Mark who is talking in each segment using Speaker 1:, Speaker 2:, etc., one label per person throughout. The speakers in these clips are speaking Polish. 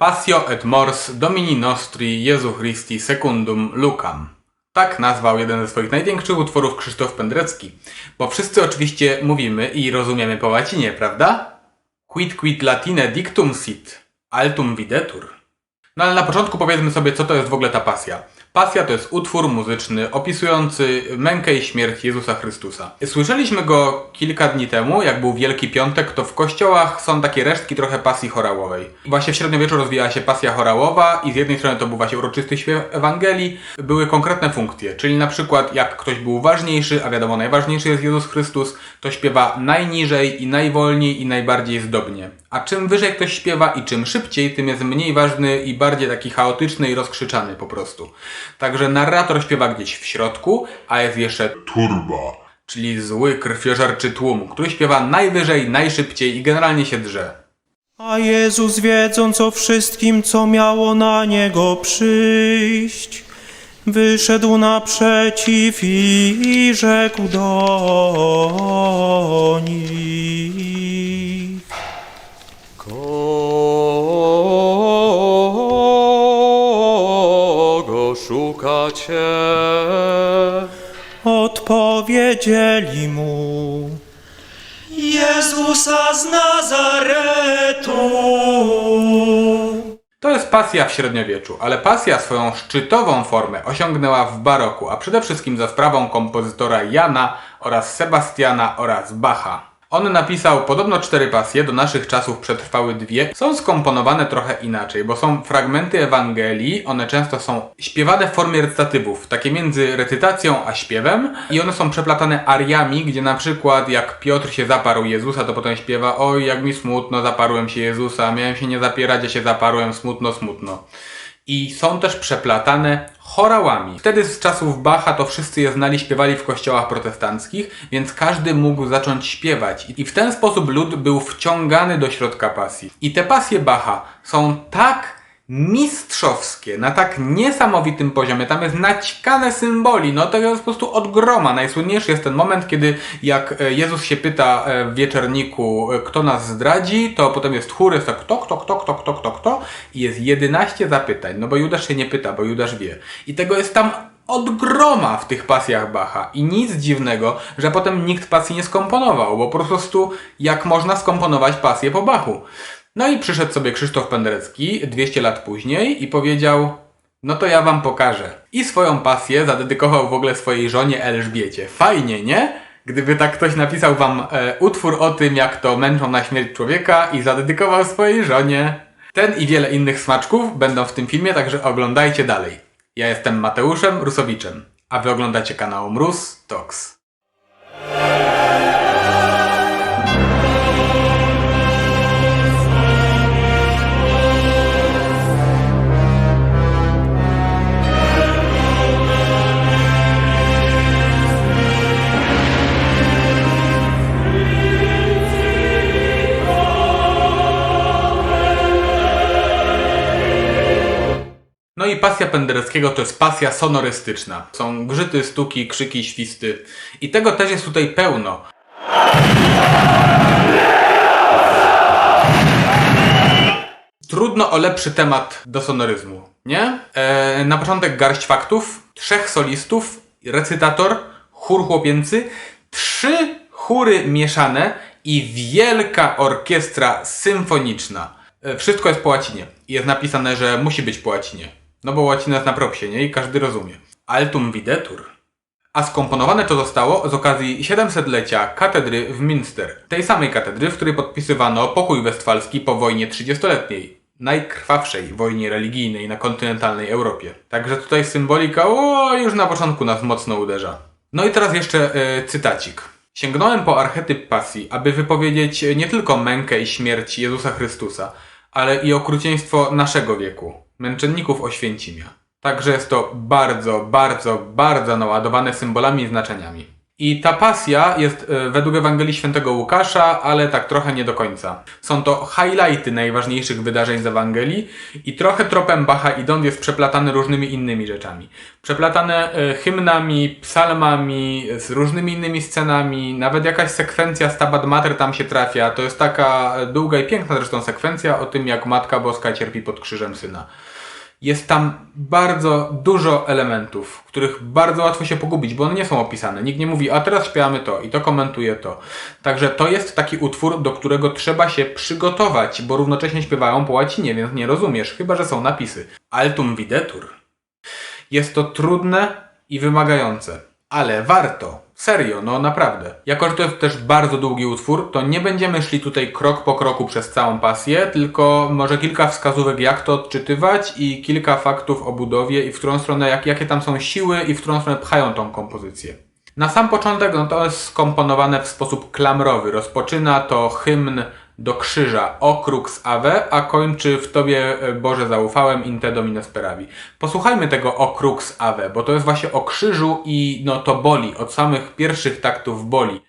Speaker 1: Passio et mors Domini nostri Jesu Christi secundum lucam. Tak nazwał jeden ze swoich największych utworów Krzysztof Pendrecki. Bo wszyscy oczywiście mówimy i rozumiemy po łacinie, prawda? Quid quid latine dictum sit, altum videtur. No ale na początku powiedzmy sobie, co to jest w ogóle ta pasja. Pasja to jest utwór muzyczny opisujący mękę i śmierć Jezusa Chrystusa. Słyszeliśmy go kilka dni temu, jak był Wielki Piątek, to w kościołach są takie resztki trochę pasji chorałowej. Właśnie w średniowieczu rozwijała się pasja chorałowa i z jednej strony to był właśnie uroczysty śpiew Ewangelii, były konkretne funkcje, czyli na przykład jak ktoś był ważniejszy, a wiadomo najważniejszy jest Jezus Chrystus, to śpiewa najniżej i najwolniej i najbardziej zdobnie. A czym wyżej ktoś śpiewa i czym szybciej, tym jest mniej ważny i bardziej taki chaotyczny i rozkrzyczany po prostu. Także narrator śpiewa gdzieś w środku, a jest jeszcze
Speaker 2: Turba.
Speaker 1: czyli zły krwiożerczy tłum, który śpiewa najwyżej, najszybciej i generalnie się drze.
Speaker 3: A Jezus wiedząc o wszystkim, co miało na Niego przyjść, wyszedł naprzeciw i rzekł do nich.
Speaker 4: Szukacie?
Speaker 3: Odpowiedzieli mu, Jezusa z Nazaretu.
Speaker 1: To jest pasja w średniowieczu, ale pasja swoją szczytową formę osiągnęła w baroku, a przede wszystkim za sprawą kompozytora Jana oraz Sebastiana oraz Bacha. On napisał podobno cztery pasje, do naszych czasów przetrwały dwie. Są skomponowane trochę inaczej, bo są fragmenty Ewangelii, one często są śpiewane w formie recytatywów, takie między recytacją a śpiewem. I one są przeplatane ariami, gdzie na przykład jak Piotr się zaparł Jezusa, to potem śpiewa oj jak mi smutno, zaparłem się Jezusa, miałem się nie zapierać, a się zaparłem, smutno, smutno i są też przeplatane chorałami. Wtedy z czasów Bacha to wszyscy je znali, śpiewali w kościołach protestanckich, więc każdy mógł zacząć śpiewać. I w ten sposób lud był wciągany do środka pasji. I te pasje Bacha są tak mistrzowskie, na tak niesamowitym poziomie. Tam jest naćkane symboli, no to jest po prostu od groma. Najsłynniejszy jest ten moment, kiedy jak e, Jezus się pyta e, w wieczerniku, e, kto nas zdradzi, to potem jest chór, jest tak kto, kto, kto, kto, kto, kto, kto i jest 11 zapytań, no bo Judasz się nie pyta, bo Judasz wie. I tego jest tam od groma w tych pasjach Bacha. I nic dziwnego, że potem nikt pasji nie skomponował, bo po prostu jak można skomponować pasję po Bachu. No i przyszedł sobie Krzysztof Penderecki 200 lat później i powiedział: No to ja wam pokażę. I swoją pasję zadedykował w ogóle swojej żonie Elżbiecie. Fajnie, nie? Gdyby tak ktoś napisał wam e, utwór o tym, jak to męczą na śmierć człowieka i zadedykował swojej żonie. Ten i wiele innych smaczków będą w tym filmie, także oglądajcie dalej. Ja jestem Mateuszem Rusowiczem, a wy oglądacie kanał Mróz Talks. Pasja Pendereckiego to jest pasja sonorystyczna. Są grzyty, stuki, krzyki, świsty. I tego też jest tutaj pełno. Trudno o lepszy temat do sonoryzmu, nie? E, na początek garść faktów, trzech solistów, recytator, chór chłopięcy, trzy chóry mieszane i wielka orkiestra symfoniczna. E, Wszystko jest po łacinie. Jest napisane, że musi być po łacinie. No bo łacina jest na propsie, nie? I każdy rozumie. Altum videtur. A skomponowane to zostało z okazji 700-lecia katedry w Münster. Tej samej katedry, w której podpisywano pokój westfalski po wojnie 30-letniej. Najkrwawszej wojnie religijnej na kontynentalnej Europie. Także tutaj symbolika, o, już na początku nas mocno uderza. No i teraz jeszcze e, cytacik. Sięgnąłem po archetyp pasji, aby wypowiedzieć nie tylko mękę i śmierć Jezusa Chrystusa, ale i okrucieństwo naszego wieku, męczenników Oświęcimia. Także jest to bardzo, bardzo, bardzo naładowane symbolami i znaczeniami. I ta pasja jest e, według Ewangelii Świętego Łukasza, ale tak trochę nie do końca. Są to highlighty najważniejszych wydarzeń z Ewangelii i trochę tropem Bacha idąc jest przeplatany różnymi innymi rzeczami. Przeplatane e, hymnami, psalmami, z różnymi innymi scenami, nawet jakaś sekwencja Stabat Mater tam się trafia. To jest taka e, długa i piękna zresztą sekwencja o tym, jak Matka Boska cierpi pod krzyżem Syna. Jest tam bardzo dużo elementów, których bardzo łatwo się pogubić, bo one nie są opisane. Nikt nie mówi, a teraz śpiewamy to i to komentuje to. Także to jest taki utwór, do którego trzeba się przygotować, bo równocześnie śpiewają po łacinie, więc nie rozumiesz, chyba że są napisy. Altum videtur. Jest to trudne i wymagające, ale warto. Serio, no naprawdę. Jako, że to jest też bardzo długi utwór, to nie będziemy szli tutaj krok po kroku przez całą pasję, tylko może kilka wskazówek, jak to odczytywać i kilka faktów o budowie i w którą stronę, jak, jakie tam są siły i w którą stronę pchają tą kompozycję. Na sam początek no to jest skomponowane w sposób klamrowy. Rozpoczyna to hymn do krzyża O crux ave, a kończy w Tobie e, Boże zaufałem in te domine speravi. Posłuchajmy tego O crux ave, bo to jest właśnie o krzyżu i no to boli, od samych pierwszych taktów boli.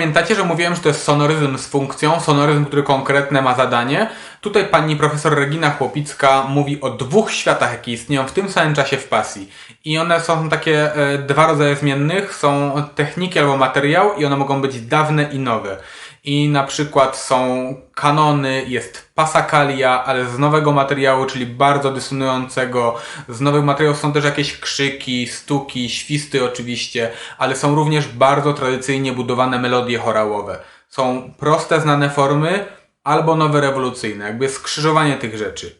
Speaker 1: Pamiętacie, że mówiłem, że to jest sonoryzm z funkcją, sonoryzm, który konkretne ma zadanie. Tutaj pani profesor Regina Chłopicka mówi o dwóch światach, jakie istnieją w tym samym czasie w pasji. I one są takie e, dwa rodzaje zmiennych, są techniki albo materiał i one mogą być dawne i nowe. I na przykład są kanony, jest pasakalia, ale z nowego materiału, czyli bardzo dysonującego. Z nowych materiałów są też jakieś krzyki, stuki, świsty oczywiście, ale są również bardzo tradycyjnie budowane melodie chorałowe. Są proste, znane formy, albo nowe, rewolucyjne, jakby skrzyżowanie tych rzeczy.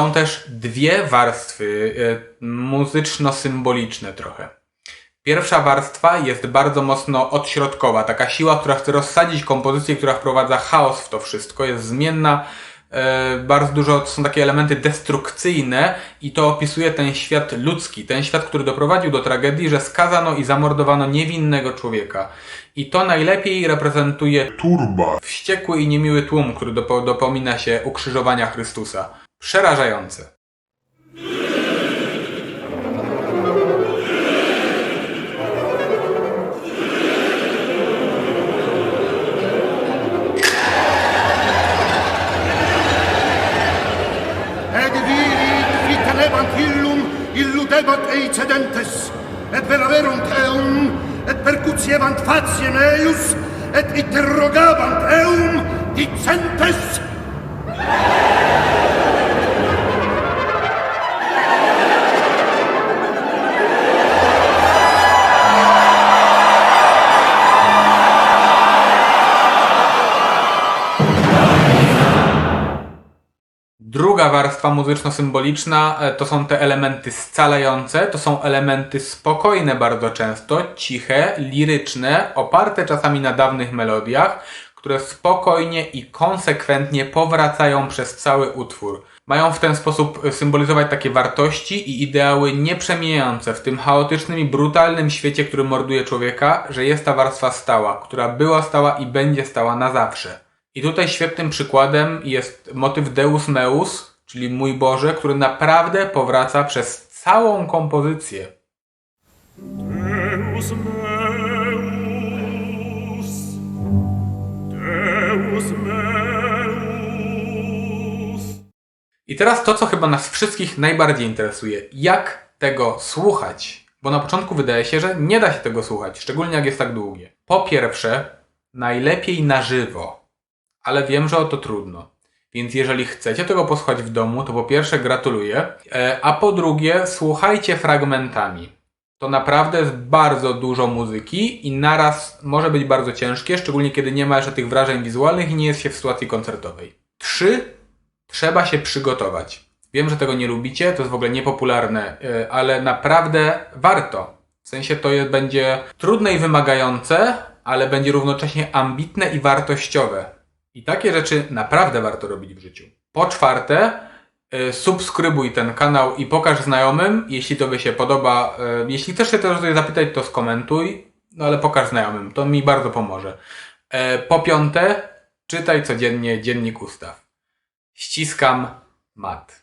Speaker 1: Są też dwie warstwy e, muzyczno-symboliczne trochę. Pierwsza warstwa jest bardzo mocno odśrodkowa, taka siła, która chce rozsadzić kompozycję, która wprowadza chaos w to wszystko, jest zmienna, e, bardzo dużo są takie elementy destrukcyjne i to opisuje ten świat ludzki, ten świat, który doprowadził do tragedii, że skazano i zamordowano niewinnego człowieka. I to najlepiej reprezentuje
Speaker 2: turba.
Speaker 1: wściekły i niemiły tłum, który dopo, dopomina się ukrzyżowania Chrystusa. Przerażające.
Speaker 5: illudebat eicedentes et veraverunt eum et percutiebant faciem eius et interrogabant eum dicentes
Speaker 1: muzyczno-symboliczna e, to są te elementy scalające, to są elementy spokojne bardzo często, ciche, liryczne, oparte czasami na dawnych melodiach, które spokojnie i konsekwentnie powracają przez cały utwór. Mają w ten sposób symbolizować takie wartości i ideały nieprzemijające w tym chaotycznym i brutalnym świecie, który morduje człowieka, że jest ta warstwa stała, która była stała i będzie stała na zawsze. I tutaj świetnym przykładem jest motyw Deus Meus, czyli Mój Boże, który naprawdę powraca przez całą kompozycję.
Speaker 2: Deus meus, Deus meus.
Speaker 1: I teraz to, co chyba nas wszystkich najbardziej interesuje. Jak tego słuchać? Bo na początku wydaje się, że nie da się tego słuchać, szczególnie jak jest tak długie. Po pierwsze, najlepiej na żywo, ale wiem, że o to trudno. Więc jeżeli chcecie tego posłuchać w domu, to po pierwsze gratuluję, e, a po drugie słuchajcie fragmentami. To naprawdę jest bardzo dużo muzyki i naraz może być bardzo ciężkie, szczególnie kiedy nie ma jeszcze tych wrażeń wizualnych i nie jest się w sytuacji koncertowej. Trzy, trzeba się przygotować. Wiem, że tego nie lubicie, to jest w ogóle niepopularne, yy, ale naprawdę warto. W sensie to będzie trudne i wymagające, ale będzie równocześnie ambitne i wartościowe. I takie rzeczy naprawdę warto robić w życiu. Po czwarte, y, subskrybuj ten kanał i pokaż znajomym, jeśli tobie się podoba. Y, Jeśli chcesz się też o zapytać, to skomentuj, no ale pokaż znajomym, to mi bardzo pomoże. E, Po piąte, czytaj codziennie dziennik ustaw. Ściskam mat.